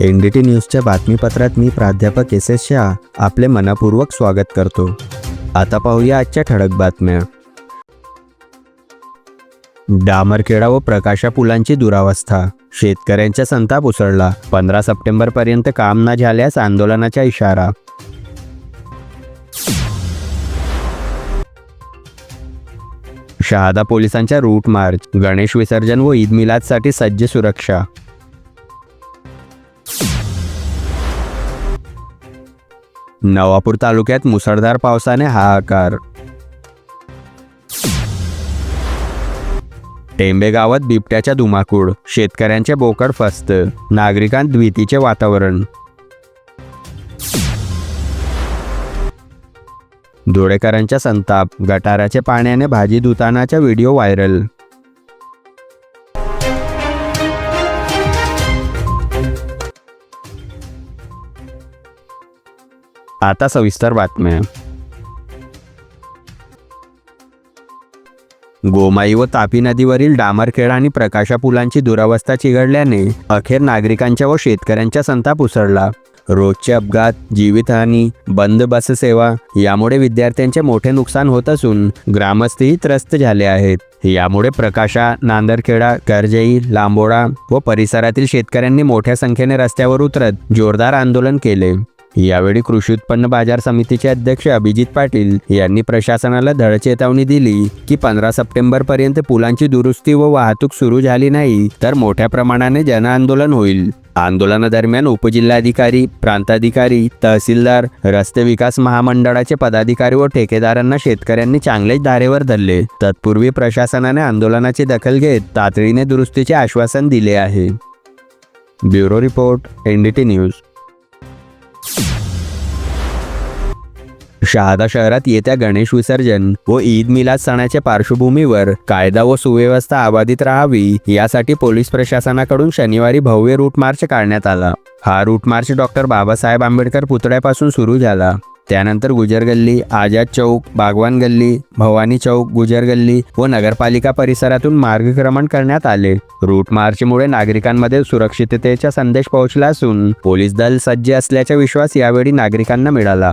N D T न्यूजच्या बातमीपत्रात मी प्राध्यापक S S Shah आपले मनापूर्वक स्वागत करतो. आता पाहूया आजच्या ठळक बातम्या. डामरखेडा व प्रकाशा पुलांची दुरावस्था. शेतकऱ्यांचा संताप उसळला. पंधरा सप्टेंबरपर्यंत काम न झाल्यास आंदोलनाचा इशारा. शहादा पोलिसांच्या रूट मार्च गणेश विसर्जन व ईद मिलादसाठी सज्ज सुरक्षा. नवापूर तालुक्यात मुसळधार पावसाने हाहाकार. टेंबे गावात बिबट्याच्या धुमाकूळ शेतकऱ्यांचे बोकड फस्त नागरिकांत भीतीचे वातावरण. धुळेकरांच्या संताप गटाराच्या पाण्याने भाजी धुतानाचा व्हिडिओ व्हायरल. आता सविस्तर बातम्या. गोमाई व तापी नदीवरील डामरखेड आणि प्रकाशा पुलांची दुरावस्था चिघडल्याने अखेर नागरिकांच्या व शेतकऱ्यांच्या संताप उसळला. रोजचे अपघात जीवितहानी बंद बस सेवा यामुळे विद्यार्थ्यांचे मोठे नुकसान होत असून ग्रामस्थही त्रस्त झाले आहेत. यामुळे प्रकाशा नांदरखेडा करजई लांबोडा व परिसरातील शेतकऱ्यांनी मोठ्या संख्येने रस्त्यावर उतरत जोरदार आंदोलन केले. यावेळी कृषी उत्पन्न बाजार समितीचे अध्यक्ष अभिजित पाटील यांनी प्रशासनाला धड चेतावणी दिली की पंधरा सप्टेंबर पर्यंत पुलांची दुरुस्ती व वाहतूक सुरू झाली नाही तर मोठ्या प्रमाणाने जनआंदोलन होईल. आंदोलनादरम्यान उपजिल्हाधिकारी प्रांताधिकारी तहसीलदार रस्ते विकास महामंडळाचे पदाधिकारी व ठेकेदारांना शेतकऱ्यांनी चांगलेच धारेवर धरले. तत्पूर्वी प्रशासनाने आंदोलनाची दखल घेत तातडीने दुरुस्तीचे आश्वासन दिले आहे. Bureau report NDT news. Shahada शहरात येत्या गणेश विसर्जन व ईद मिलाद सणाच्या पार्श्वभूमीवर कायदा व सुव्यवस्था अबाधित राहावी यासाठी पोलीस प्रशासनाकडून शनिवारी भव्य रूट मार्च काढण्यात आला. हा route march doctor Babasaheb Ambedkar पुतळ्यापासून सुरू झाला. त्यानंतर गुजर गल्ली आझाद चौक बागवान गल्ली भवानी चौक गुजर गल्ली व नगरपालिका परिसरातून मार्गक्रमण करण्यात आले. रूट मार्चमुळे नागरिकांमध्ये सुरक्षिततेचा संदेश पोहोचला असून पोलीस दल सज्ज असल्याचा विश्वास यावेळी नागरिकांना मिळाला.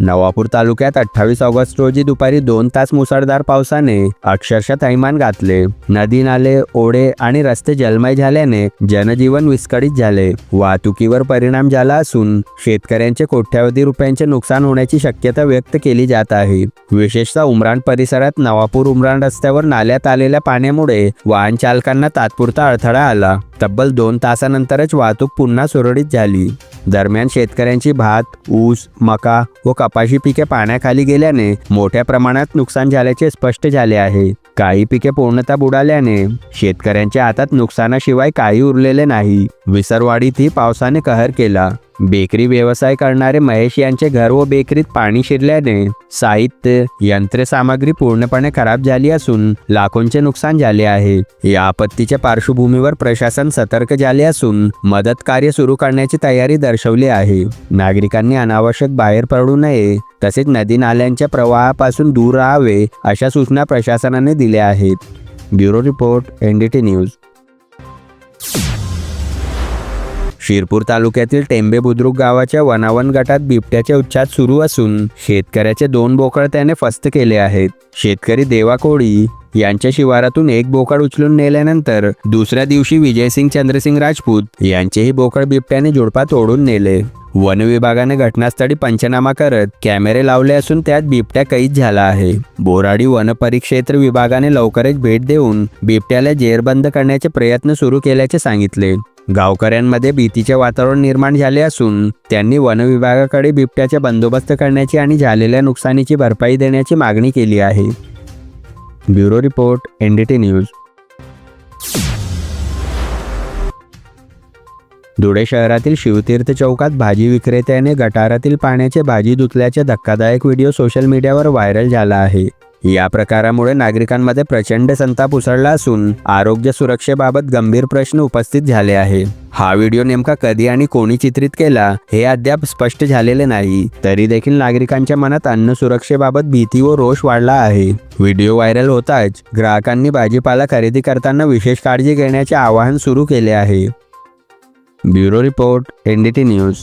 Navapur तालुक्यात अठ्ठावीस ऑगस्ट रोजी दुपारी दोन तास मुसळधार पावसाने अक्षरशः थैमान घातले. नदी नाले ओढे आणि रस्ते जलमय झाल्याने जनजीवन विस्कळीत झाले. वाहतुकीवर परिणाम झाला असून शेतकऱ्यांचे कोट्यावधी रुपयांचे नुकसान होण्याची शक्यता व्यक्त केली जात आहे. विशेषतः उमराण परिसरात नवापूर उमराण रस्त्यावर नाल्यात आलेल्या पाण्यामुळे वाहन चालकांना तात्पुरता अडथळा आला. तब्बल दोन तासानंतरच वाहतूक पुन्हा सुरळीत झाली. दरम्यान शेतकऱ्यांची भात ऊस मका व कपाशी पिके पाण्याखाली गेल्याने मोठ्या प्रमाणात नुकसान झाल्याचे स्पष्ट झाले आहे. काही पिके पूर्णतः बुडाल्याने शेतकऱ्यांच्या हातात नुकसानाशिवाय काही उरलेले नाही. विसरवाडीतही पावसाने कहर केला. बेकरी व्यवसाय करणारे महेश यांचे घर व बेकरीत पाणी शिरल्याने साहित्य यंत्रसामग्री पूर्णपणे खराब झाली असून लाखोंचे नुकसान झाले आहे. या आपत्तीच्या पार्श्वभूमीवर प्रशासन सतर्क झाले असून मदत कार्य सुरू करण्याची तयारी दर्शवली आहे. नागरिकांनी अनावश्यक बाहेर पडू नये तसेच नदी नाल्यांच्या प्रवाहापासून दूर राहावे अशा सूचना प्रशासनाने दिल्या आहेत. Bureau report NDT news. Shirpur तालुक्यातील टेंबे बुद्रुक गावाच्या वनावन गटात बिबट्याचे उच्चात सुरू असून शेतकऱ्याचे दोन बोकड त्याने फस्त केले आहेत. शेतकरी देवा कोळी यांच्या शिवारातून एक बोकड उचलून नेल्यानंतर दुसऱ्या दिवशी विजयसिंग चंद्रसिंग राजपूत यांचेही बोकड बिबट्याने झुडपात ओढून नेले. वन विभागाने घटनास्थळी पंचनामा करत कॅमेरे लावले असून त्यात बिबट्या कैद झाला आहे. बोराडी वन परिक्षेत्र विभागाने लवकरच भेट देऊन बिबट्याला जेरबंद करण्याचे प्रयत्न सुरू केल्याचे सांगितले. गावकऱ्यांमध्ये भीतीचे वातावरण निर्माण झाले असून त्यांनी वनविभागाकडे बिबट्याचा बंदोबस्त करण्याची आणि झालेल्या नुकसानीची भरपाई देण्याची मागणी केली आहे. Bureau report NDT news. Dhule शहरातील शिवतीर्थ चौकात भाजी विक्रेत्याने गटारातील पाण्याचे भाजी धुतल्याचे धक्कादायक व्हिडिओ सोशल मीडियावर व्हायरल झाला आहे. या प्रकारामुळे नागरिकांमध्ये प्रचंड संताप उसळला असून आरोग्य सुरक्षेबाबत गंभीर प्रश्न उपस्थित झाले आहे. हा व्हिडिओ नेमका कधी आणि कोणी चित्रित केला हे अद्याप स्पष्ट झालेले नाही. तरी देखील नागरिकांच्या मनात अन्न सुरक्षेबाबत भीती व रोष वाढला आहे. व्हिडिओ व्हायरल होताच ग्राहकांनी भाजीपाला खरेदी करताना विशेष काळजी घेण्याचे आवाहन सुरू केले आहे. Bureau report NDT news.